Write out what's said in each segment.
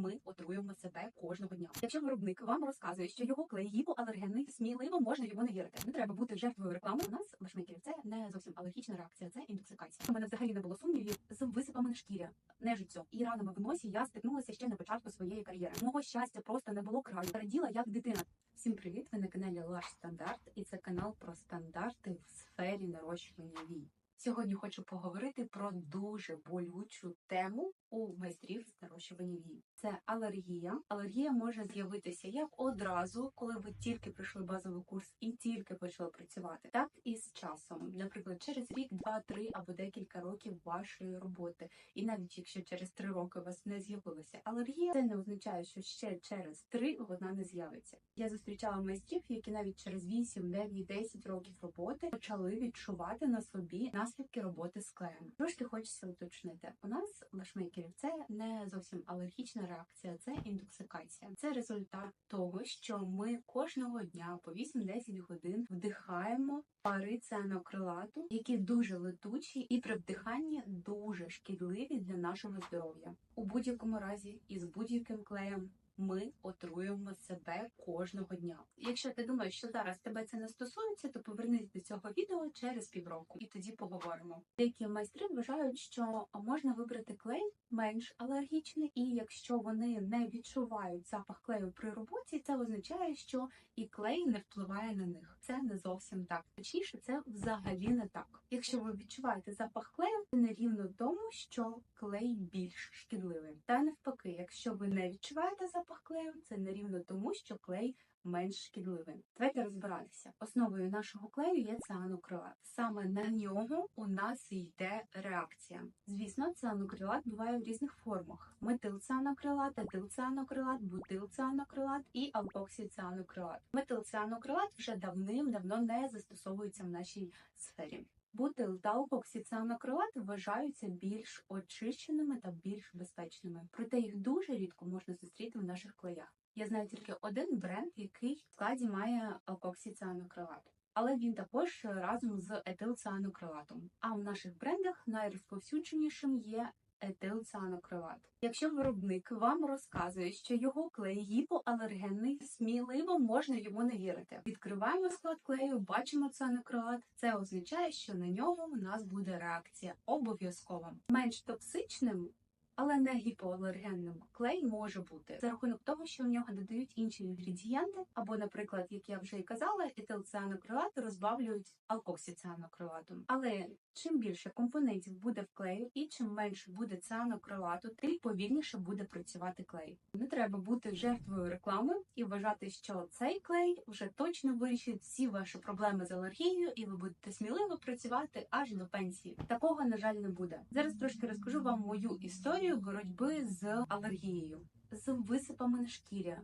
Ми отруємо себе кожного дня. Якщо виробник вам розказує, що його клей гіпоалергенний, сміливо можна йому не вірити. Не треба бути жертвою реклами. У нас лашмейкерів це не зовсім алергічна реакція, це інтоксикація. У мене взагалі не було сумнівів з висипами на шкірі, нежиттю і ранами в носі. Я стикнулася ще на початку своєї кар'єри. Мого щастя просто не було краю. Раділа як дитина. Всім привіт! Ви на каналі Лаш Стандарт, і це канал про стандарти в сфері нарощування вій. Сьогодні хочу поговорити про дуже болючу тему у майстрів з нарощування вій. Це алергія. Алергія може з'явитися як одразу, коли ви тільки пройшли базовий курс і тільки почали працювати, так і з часом, наприклад, через рік, два, три або декілька років вашої роботи. І навіть якщо через три роки у вас не з'явилася алергія, це не означає, що ще через три вона не з'явиться. Я зустрічала майстрів, які навіть через 8, 9, 10 років роботи почали відчувати на собі наслідки роботи з клеєм. Трошки хочеться уточнити. У нас лашмейкерів це не зовсім алергічна реакція, це інтоксикація. Це результат того, що ми кожного дня по 8-10 годин вдихаємо пари цианокрилату, які дуже летучі і при вдиханні дуже шкідливі для нашого здоров'я. У будь-якому разі із будь-яким клеєм. Ми отруємо себе кожного дня. Якщо ти думаєш, що зараз тебе це не стосується, то повернись до цього відео через півроку, і тоді поговоримо. Деякі майстри вважають, що можна вибрати клей менш алергічний, і якщо вони не відчувають запах клею при роботі, це означає, що і клей не впливає на них. Це не зовсім так. Точніше, це взагалі не так. Якщо ви відчуваєте запах клею, це не рівно тому, що клей більш шкідливий. Та навпаки, якщо ви не відчуваєте запах клею, це не рівно тому, що клей менш шкідливий. Давайте розбиратися. Основою нашого клею є цианокрилат. Саме на нього у нас йде реакція. Звісно, цианокрилат буває в різних формах: метилцеанокрилат, етилцеанокрилат, бутилцеанокрилат і алкоксицианокрилат. Метилцеанокрилат вже давним-давно не застосовується в нашій сфері. Бутил та алкоксицианокрилат вважаються більш очищеними та більш безпечними, проте їх дуже рідко можна зустріти в наших клеях. Я знаю тільки один бренд, який в складі має алкоксицианокрилат. Але він також разом з етилцеанокрилатом. А в наших брендах найрозповсюдженішим є етилцеанокрилат. Якщо виробник вам розказує, що його клей гіпоалергенний, сміливо можна йому не вірити. Відкриваємо склад клею, бачимо цианокрилат. Це означає, що на ньому у нас буде реакція обов'язково. Менш токсичним. Але не гіпоалергенним клей може бути за рахунок того, що в нього додають інші інгредієнти, або, наприклад, як я вже і казала, етилцеанокрилат розбавлюють алкоксицианокрилатом. Але чим більше компонентів буде в клею, і чим менше буде цианокрилату, тим повільніше буде працювати клей. Не треба бути жертвою реклами і вважати, що цей клей вже точно вирішить всі ваші проблеми з алергією, і ви будете сміливо працювати аж до пенсії. Такого на жаль не буде. Зараз трошки розкажу вам мою історію боротьби з алергією, з висипами на шкірі.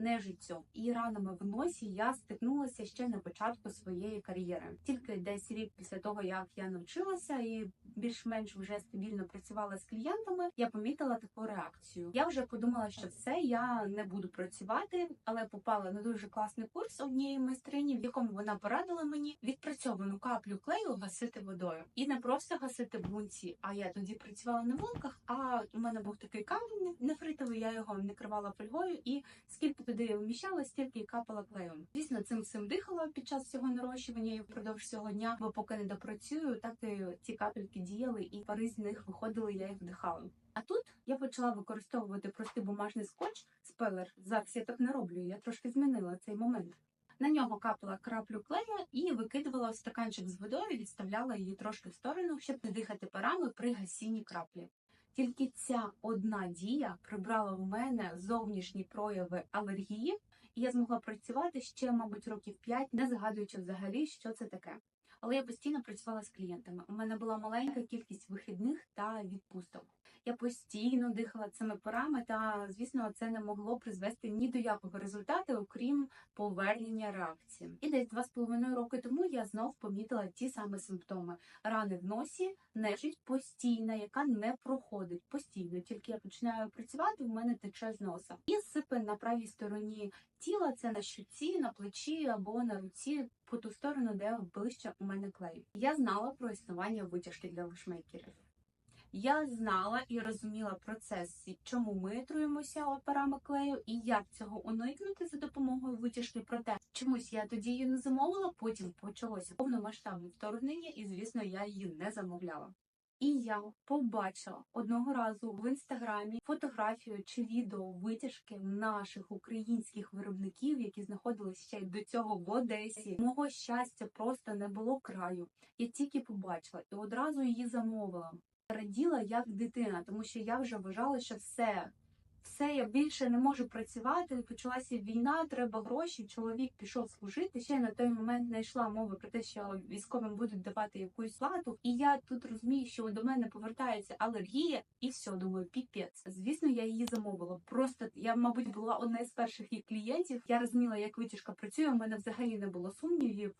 Нежиттю і ранами в носі я стикнулася ще на початку своєї кар'єри. Тільки десь рік після того, як я навчилася і більш-менш вже стабільно працювала з клієнтами, я помітила таку реакцію. Я вже подумала, що все я не буду працювати, але попала на дуже класний курс однієї майстрині, в якому вона порадила мені відпрацьовану каплю клею гасити водою, і не просто гасити в лунці. А я тоді працювала на вулках. А у мене був такий камінь нефритовий, я його накривала фольгою і скільки туди вміщала, стільки і капала клеєм. Звісно, цим всім дихала під час цього нарощування і впродовж цього дня, бо поки не допрацюю, так і ці капельки діяли, і пари з них виходили, я їх вдихала. А тут я почала використовувати простий бумажний скотч, спелер. Зараз я так не роблю. Я трошки змінила цей момент. На нього капала краплю клея і викидувала в стаканчик з водою, відставляла її трошки в сторону, щоб не дихати парами при гасінні краплі. Тільки ця одна дія прибрала в мене зовнішні прояви алергії, і я змогла працювати ще, мабуть, років 5, не згадуючи взагалі, що це таке. Але я постійно працювала з клієнтами. У мене була маленька кількість вихідних та відпусток. Я постійно дихала цими парами, та звісно, це не могло призвести ні до якого результату, окрім повернення реакції. І десь два з половиною роки тому я знов помітила ті самі симптоми: рани в носі, нежить постійна, яка не проходить постійно. Тільки я починаю працювати, в мене тече з носа. І сипи на правій стороні тіла, це на щуці, на плечі або на руці. По ту сторону, де ближче у мене клей. Я знала про існування витяжки для лошмейкерів. Я знала і розуміла процес, чому ми отруємося операми клею, і як цього уникнути за допомогою витяжки. Проте чомусь я тоді її не замовила. Потім почалося повномасштабне вторгнення, і звісно, я її не замовляла. І я побачила одного разу в інстаграмі фотографію чи відео витяжки наших українських виробників, які знаходились ще й до цього в Одесі. Мого щастя просто не було краю. Я тільки побачила і одразу її замовила. Раділа як дитина, тому що я вже вважала, що все. Все, я більше не можу працювати. Почалася війна, треба гроші. Чоловік пішов служити. Ще на той момент не йшла мова про те, що військовим будуть давати якусь плату. І я тут розумію, що до мене повертається алергія, і все, думаю, піпець. Звісно, я її замовила. Просто я, мабуть, була одна із перших її клієнтів. Я розуміла, як витяжка працює. У мене взагалі не було сумнівів,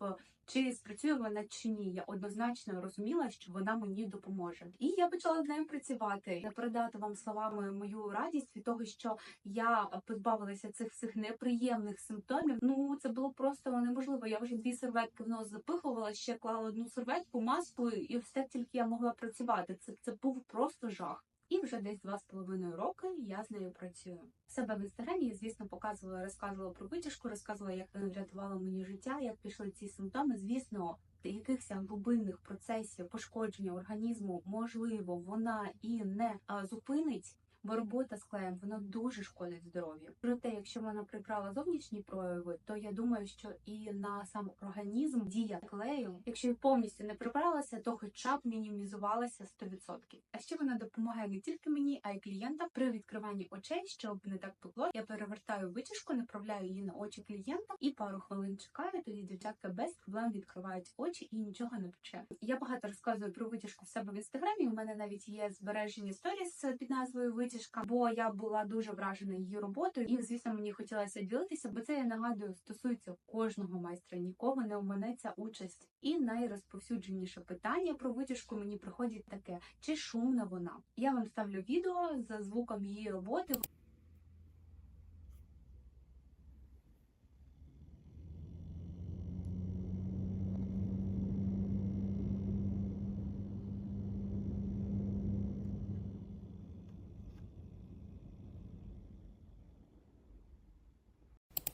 чи спрацює вона чи ні. Я однозначно розуміла, що вона мені допоможе. І я почала з нею працювати. Не передати вам словами мою радість від того, що я позбавилася цих всіх неприємних симптомів. Ну це було просто неможливо. Я вже дві серветки в нос запихувала, ще клала одну серветку, маску, і все тільки я могла працювати. Це це був просто жах. І вже десь два з половиною роки я з нею працюю. Себе в інстаграмі я, звісно, показувала, розказувала про витяжку, розказувала, як вона врятувала мені життя, як пішли ці симптоми. Звісно, якихось глибинних процесів пошкодження організму можливо вона і не зупинить. Бо робота з клеєм вона дуже шкодить здоров'ю. Проте, якщо вона прибрала зовнішні прояви, то я думаю, що і на сам організм дія клею, якщо повністю не прибралася, то хоча б мінімізувалася 100%. А ще вона допомагає не тільки мені, а й клієнтам при відкриванні очей, щоб не так пекло. Я перевертаю витяжку, направляю її на очі клієнта і пару хвилин чекаю. Тоді дівчатка без проблем відкривають очі і нічого не пече. Я багато розказую про витяжку в себе в інстаграмі. У мене навіть є збережені сторіс під назвою Витяжка, бо я була дуже вражена її роботою, і звісно мені хотілося ділитися, бо це я нагадую стосується кожного майстра. Нікого не оминеться участь. І найрозповсюдженіше питання про витяжку мені приходить таке: чи шумна вона? Я вам ставлю відео за звуком її роботи.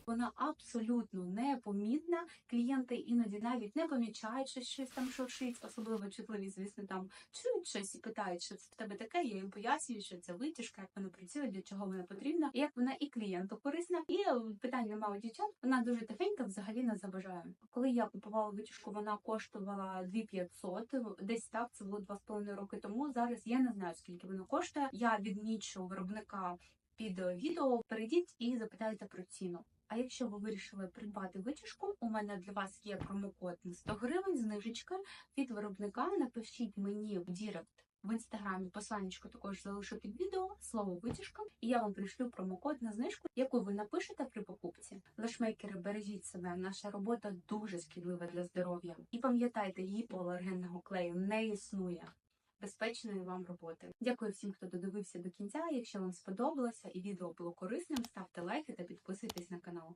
Вона абсолютно непомітна. Клієнти іноді навіть не помічають, що щось там шуршить, особливо чутливі, звісно, там чують щось і питають, що це в тебе таке. Я їм пояснюю, що це витяжка, як вона працює, для чого вона потрібна, як вона і клієнту корисна. І е, питань немає у дівчат. Вона дуже тихенька, взагалі не заважає. Коли я купувала витяжку, вона коштувала 2500, десь так це було 2,5 роки тому. Зараз я не знаю скільки вона коштує. Я відмічу виробника під відео. Перейдіть і запитайте про ціну. А якщо ви вирішили придбати витяжку, у мене для вас є промокод на 100 гривень, знижечка від виробника. Напишіть мені в Дірект в інстаграмі посланнячко також залишу під відео слово витяжка, і я вам пришлю промокод на знижку, яку ви напишете при покупці. Лешмейкери, бережіть себе. Наша робота дуже шкідлива для здоров'я. І пам'ятайте, гіпоалергенного клею не існує. Безпечної вам роботи. Дякую всім, хто додивився до кінця. Якщо вам сподобалося і відео було корисним, ставте лайки та підписуйтесь на канал.